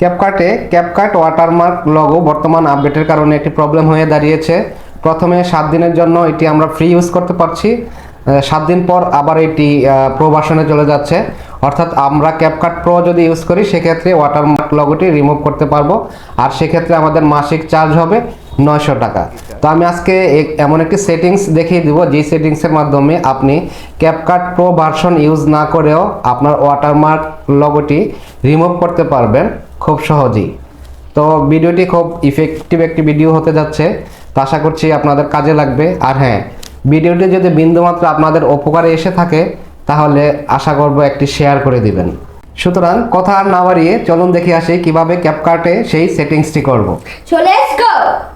ক্যাপকাটে CapCut watermark logo বর্তমান আপডেটের কারণে একটি প্রবলেম হয়ে দাঁড়িয়েছে। প্রথমে সাত দিনের জন্য এটি আমরা ফ্রি ইউজ করতে পারছি। সাত দিন পর আবার এটি প্রো চলে যাচ্ছে। অর্থাৎ আমরা ক্যাপকাট প্রো যদি ইউজ করি, সেক্ষেত্রে ওয়াটারমার্ক লগোটি রিমুভ করতে পারব। আর সেক্ষেত্রে আমাদের মাসিক চার্জ হবে নয়শো টাকা। তো আমি আজকে এমন একটি সেটিংস দেখিয়ে দিব, যেই সেটিংসের মাধ্যমে আপনি ক্যাপকাট প্রো ভার্সন ইউজ না করেও আপনার ওয়াটারমার্ক লগোটি রিমুভ করতে পারবেন খুব সহজেই। তো ভিডিওটি খুব ইফেক্টিভ একটি ভিডিও হতে যাচ্ছে, তো আশা করছি আপনাদের কাজে লাগবে। আর হ্যাঁ ভিডিওটি যদি বিন্দুমাত্র আপনাদের উপকারে এসে থাকে, তাহলে আশা করব একটি শেয়ার করে দিবেন। সুতরাং কথা আর না বাড়িয়ে চলুন দেখে আসি কীভাবে ক্যাপকার্টে সেই সেটিংসটি করব। Go.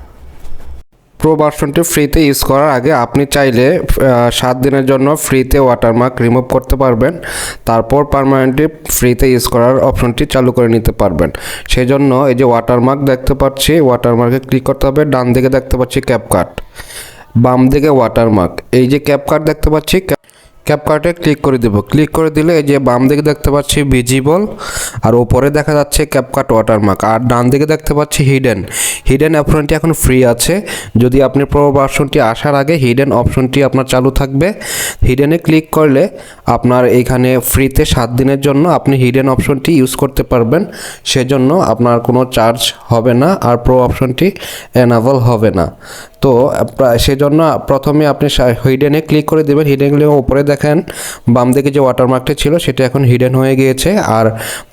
প্রো ভার্সনটি ফ্রিতে ইউজ করার আগে আপনি চাইলে সাত দিনের জন্য ফ্রিতে ওয়াটারমার্ক রিমুভ করতে পারবেন। তারপর পারমানেন্টলি ফ্রিতে ইউজ করার অপশনটি চালু করে নিতে পারবেন। সেই জন্য এই যে ওয়াটারমার্ক দেখতে পাচ্ছি ওয়াটারমার্কে ক্লিক করতে হবে, ডান দিকে দেখতে পাচ্ছি ক্যাপকাট বাম দিকে ওয়াটারমার্ক এই যে ক্যাপকাট দেখতে পাচ্ছি ক্যাপকার্টে ক্লিক করে দেব। ক্লিক করে দিলে এই যে বাম দিকে দেখতে পাচ্ছি ভিজিবল আর ওপরে দেখা যাচ্ছে ক্যাপকাট ওয়াটারমার্ক আর ডান দিকে দেখতে পাচ্ছি হিডেন হিডেন অপশনটি এখন ফ্রি আছে। যদি আপনি প্রো ভার্সনটি আসার আগে হিডেন অপশনটি আপনার চালু থাকবে। হিডেনে ক্লিক করলে আপনার এখানে ফ্রিতে সাত দিনের জন্য আপনি হিডেন অপশনটি ইউজ করতে পারবেন। সেজন্য আপনার কোনো চার্জ হবে না, আর প্রো অপশনটি এনাবল হবে না। তো সেজন্য প্রথমে আপনি হিডেনে ক্লিক করে দেবেন। হিডেন ক্লিক উপরে দেখেন বাম দিকে যে ওয়াটারমার্কটি ছিল, সেটা এখন হিডেন হয়ে গিয়েছে। আর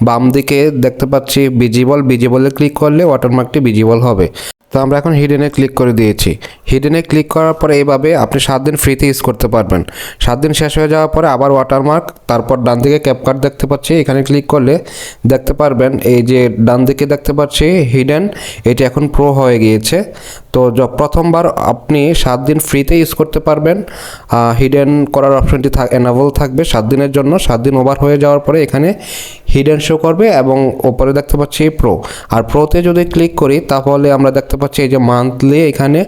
বাম দিকে দেখতে পাচ্ছি ভিজিবল ভিজিবলে ক্লিক করলে ওয়াটারমার্কটি ভিজিবল হবে। তো আমরা এখন হিডেনে ক্লিক করে দিয়েছি। হিডেনে ক্লিক করার পরে এইভাবে আপনি সাত দিন ফ্রিতে ইউজ করতে পারবেন। সাত দিন শেষ হয়ে যাওয়ার পরে আবার ওয়াটারমার্ক তারপর ডান দিকে ক্যাপকার্ড দেখতে পাচ্ছি। এখানে ক্লিক করলে দেখতে পারবেন এই যে ডান দিকে দেখতে পাচ্ছি হিডেন এটি এখন প্রো হয়ে গিয়েছে। তো প্রথমবার আপনি সাত দিন ফ্রিতে ইউজ করতে পারবেন। হিডেন করার অপশনটি থাক এনাবল থাকবে সাত দিনের জন্য। সাত দিন ওভার হয়ে যাওয়ার পরে এখানে হিডেন শো করবে এবং ওপরে দেখতে পাচ্ছি প্রো আর প্রোতে যদি ক্লিক করি, তাহলে আমরা দেখতে পাচ্ছি এই যে মান্থলি এখানে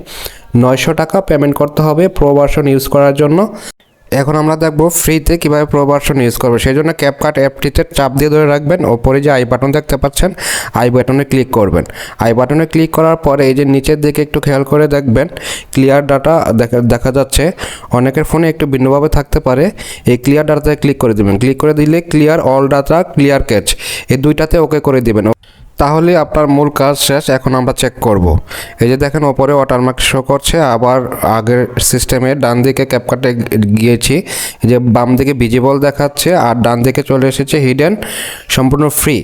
নয়শো টাকা পেমেন্ট করতে হবে প্রো ভার্সন ইউজ করার জন্য। এখন আমরা দেখব ফ্রিতে কীভাবে প্রো ভার্সন ইউজ করবে। সেই জন্য ক্যাপকাট অ্যাপটিতে চাপ দিয়ে ধরে রাখবেন। ওপরে যে আই বাটন দেখতে পাচ্ছেন আই বাটনে ক্লিক করবেন। আই বাটনে ক্লিক করার পরে এই যে নিচের দিকে একটু খেয়াল করে দেখবেন ক্লিয়ার ডাটা দেখা দেখা যাচ্ছে। অনেকের ফোনে একটু ভিন্নভাবে থাকতে পারে। এই ক্লিয়ার ডাটাতে ক্লিক করে দিবেন। ক্লিক করে দিলে clear all data clear cache এই দুইটাতে ওকে করে দিবেন। তাহলে আপনার মূল কাজ শেষ, এখন আমরা চেক করব। এই যে দেখেন, ওপরে ওয়াটারমার্ক শো করছে, আবার আগের সিস্টেমে ডান দিকে ক্যাপকাটে গিয়েছি, যে বাম দিকে ভিজিবল দেখাচ্ছে, আর ডান দিকে চলে এসেছে হিডেন সম্পূর্ণ ফ্রি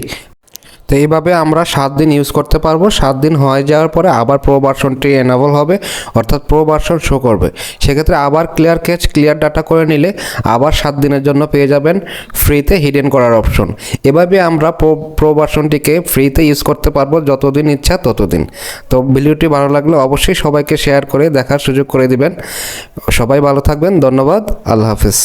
তো এইভাবে আমরা সাত দিন ইউজ করতে পারব। সাত দিন হয়ে যাওয়ার পরে আবার প্রো ভার্সনটি এনাবল হবে, অর্থাৎ প্রো ভার্সন শো করবে। সেক্ষেত্রে আবার ক্লিয়ার ক্যাচ ক্লিয়ার ডাটা করে নিলে আবার সাত দিনের জন্য পেয়ে যাবেন ফ্রিতে হিডেন করার অপশন এভাবে আমরা প্রো প্রো ভার্সনটিকে ফ্রিতে ইউজ করতে পারব, যতদিন ইচ্ছা ততদিন। তো ভিডিওটি ভালো লাগলে অবশ্যই সবাইকে শেয়ার করে দেখার সুযোগ করে দিবেন। সবাই ভালো থাকবেন, ধন্যবাদ, আল্লাহ হাফিজ।